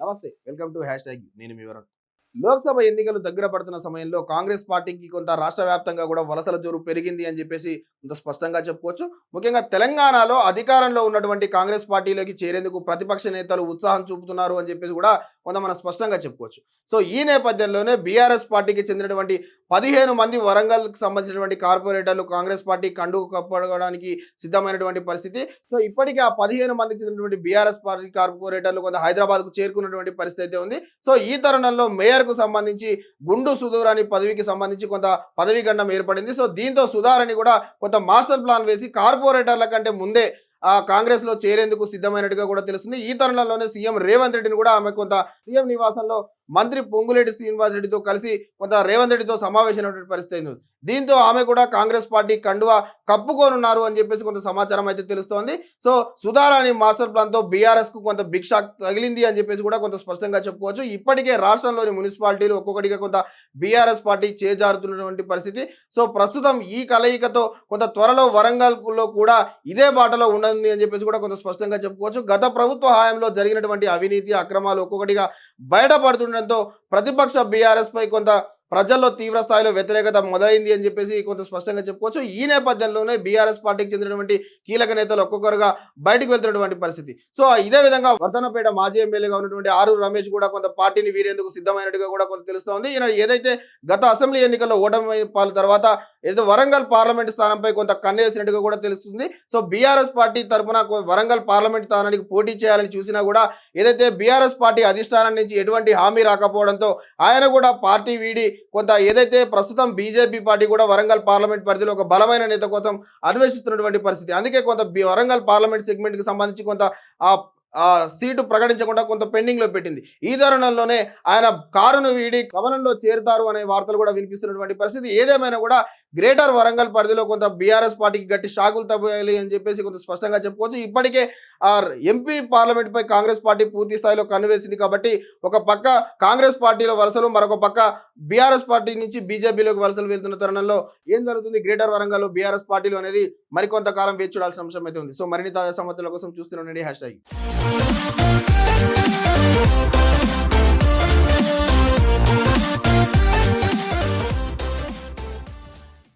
నమస్తే welcome to hash tag నేను మీ వరుణ్. లోక్సభ ఎన్నికలు దగ్గర పడుతున్న సమయంలో కాంగ్రెస్ పార్టీకి కొంత రాష్ట్ర వ్యాప్తంగా కూడా వలసల జోరు పెరిగింది అని చెప్పేసి ఇంత స్పష్టంగా చెప్పుకోవచ్చు. ముఖ్యంగా తెలంగాణలో అధికారంలో ఉన్నటువంటి కాంగ్రెస్ పార్టీలోకి చేరేందుకు ప్రతిపక్ష నేతలు ఉత్సాహం చూపుతున్నారు అని చెప్పేసి కూడా కొంత మనం స్పష్టంగా చెప్పుకోవచ్చు. సో ఈ నేపథ్యంలోనే బీఆర్ఎస్ పార్టీకి చెందినటువంటి పదిహేను మంది వరంగల్కి సంబంధించినటువంటి కార్పొరేటర్లు కాంగ్రెస్ పార్టీ కండు కప్పడానికి సిద్ధమైనటువంటి పరిస్థితి. సో ఇప్పటికే ఆ పదిహేను మందికి చెందినటువంటి బీఆర్ఎస్ పార్టీ కార్పొరేటర్లు కొంత హైదరాబాద్కు చేరుకున్నటువంటి పరిస్థితి అయితే ఉంది. సో ఈ తరుణంలో మేయర్కు సంబంధించి గుండు సుధూరాని పదవికి సంబంధించి కొంత పదవీ గండం ఏర్పడింది. సో దీంతో సుధారాని కూడా కొంత మాస్టర్ ప్లాన్ వేసి కార్పొరేటర్ల కంటే ముందే ఆ కాంగ్రెస్లో చేరేందుకు సిద్ధమైనట్టుగా కూడా తెలుస్తుంది. ఈ తరుణంలోనే సీఎం రేవంత్ రెడ్డిని కూడా ఆమె కొంత సీఎం నివాసంలో మంత్రి పొంగులేటి శ్రీనివాస్ రెడ్డితో కలిసి కొంత రేవంత్ రెడ్డితో సమావేశమైనటువంటి పరిస్థితి ఉంది దీంతో ఆమె కూడా కాంగ్రెస్ పార్టీ కండువా కప్పుకోనున్నారు అని చెప్పేసి కొంత సమాచారం అయితే తెలుస్తోంది. సో సుధారాణి మాస్టర్ ప్లాన్తో బీఆర్ఎస్కు బీఆర్ఎస్కు కొంత బిగ్ షాక్ తగిలింది అని చెప్పేసి కూడా కొంత స్పష్టంగా చెప్పుకోవచ్చు. ఇప్పటికే రాష్ట్రంలోని మున్సిపాలిటీలు ఒక్కొక్కటిగా కొంత బీఆర్ఎస్ పార్టీ చేజారుతున్నటువంటి పరిస్థితి. సో ప్రస్తుతం ఈ కలయికతో కొంత త్వరలో వరంగల్లో కూడా ఇదే బాటలో ఉండదు అని చెప్పేసి కూడా కొంత స్పష్టంగా చెప్పుకోవచ్చు. గత ప్రభుత్వ హయాంలో జరిగినటువంటి అవినీతి అక్రమాలు ఒక్కొక్కటిగా బయటపడుతుండడంతో ప్రతిపక్ష బీఆర్ఎస్ పై కొంత ప్రజల్లో తీవ్ర స్థాయిలో వ్యతిరేకత మొదలైంది అని చెప్పేసి కొంత స్పష్టంగా చెప్పుకోవచ్చు. ఈ నేపథ్యంలోనే బీఆర్ఎస్ పార్టీకి చెందినటువంటి కీలక నేతలు ఒక్కొక్కరుగా బయటకు వెళ్తున్నటువంటి పరిస్థితి. సో ఇదే విధంగా వర్ధనపేట మాజీ ఎమ్మెల్యేగా ఉన్నటువంటి ఆరు రమేష్ కూడా కొంత పార్టీని వీరేందుకు సిద్ధమైనట్టుగా కూడా కొంత తెలుస్తోంది ఈయన ఏదైతే గత అసెంబ్లీ ఎన్నికల్లో ఓటమి పాలు తర్వాత ఏదో వరంగల్ పార్లమెంట్ స్థానంపై కొంత కన్నేసినట్టుగా కూడా తెలుస్తుంది. సో బీఆర్ఎస్ పార్టీ తరఫున వరంగల్ పార్లమెంట్ స్థానానికి పోటీ చేయాలని చూసినా కూడా ఏదైతే బీఆర్ఎస్ పార్టీ అధిష్టానం నుంచి ఎటువంటి హామీ రాకపోవడంతో ఆయన కూడా పార్టీ వీడి కొంత ఏదైతే ప్రస్తుతం బీజేపీ పార్టీ కూడా వరంగల్ పార్లమెంట్ పరిధిలో ఒక బలమైన నేత కోసం అన్వేషిస్తున్నటువంటి పరిస్థితి. అందుకే కొంత వరంగల్ పార్లమెంట్ సెగ్మెంట్కి సంబంధించి కొంత సీటు ప్రకటించకుండా కొంత పెండింగ్లో పెట్టింది. ఈ తరుణంలోనే ఆయన కారును వీడి కవనంలో చేరుతారు అనే వార్తలు కూడా వినిపిస్తున్నటువంటి పరిస్థితి. ఏదేమైనా కూడా గ్రేటర్ వరంగల్ పరిధిలో కొంత బీఆర్ఎస్ పార్టీకి గట్టి షాకులు తప్పాలి అని చెప్పేసి కొంత స్పష్టంగా చెప్పుకోవచ్చు. ఇప్పటికే ఆ ఎంపీ పార్లమెంట్ పై కాంగ్రెస్ పార్టీ పూర్తి స్థాయిలో కన్నువేసింది కాబట్టి ఒక పక్క కాంగ్రెస్ పార్టీలో వలసలు మరొక పక్క బీఆర్ఎస్ పార్టీ నుంచి బీజేపీలోకి వలసలు వెళ్తున్న తరుణంలో ఏం జరుగుతుంది? గ్రేటర్ వరంగల్ బీఆర్ఎస్ పార్టీలో అనేది మరికొంతకాలం వేచి చూడాల్సిన అంశం అయితే ఉంది. సో మరిన్ని తాజా సమస్యల కోసం చూస్తున్నాండి హ్యాష్ ట్యాగ్ Thank you.